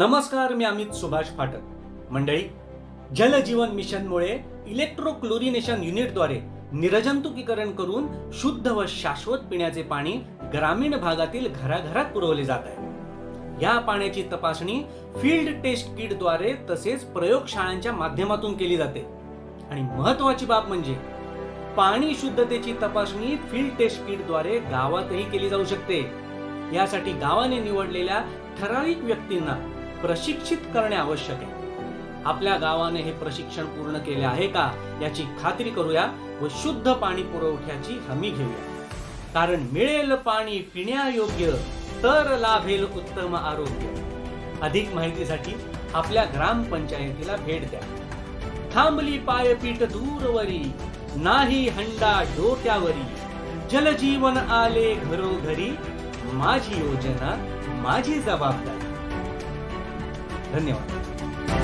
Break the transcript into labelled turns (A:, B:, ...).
A: नमस्कार मी अमित सुभाष फाटक. मंडळी जल जीवन मिशनमुळे इलेक्ट्रोक्लोरिनेशन युनिटद्वारे निर्जंतुकीकरण करून शुद्ध व शाश्वत पिण्याचे पाणी ग्रामीण भागातील घराघरात पुरवले जात आहे. या पाण्याची तपासणी फील्ड टेस्ट किटद्वारे तसेच प्रयोगशाळांच्या माध्यमातून केली जाते. आणि महत्वाची बाब म्हणजे पाणी शुद्धतेची तपासणी फील्ड टेस्ट किटद्वारे गावातही केली जाऊ शकते. यासाठी गावाने निवडलेल्या ठराविक व्यक्तींना प्रशिक्षित करणे आवश्यक आहे. आपल्या गावाने हे प्रशिक्षण पूर्ण केले आहे का याची खात्री करूया व शुद्ध पाणी पुरवठ्याची हमी घेऊया. कारण मिळेल पाणी पिण्यायोग्य तर लाभेल उत्तम आरोग्य. अधिक माहितीसाठी आपल्या ग्रामपंचायतीला भेट द्या. थांबली पायपीठ दूरवरी नाही हंडा डोक्यावरी. जलजीवन आले घरोघरी माझी योजना माझी जबाबदारी. धन्यवाद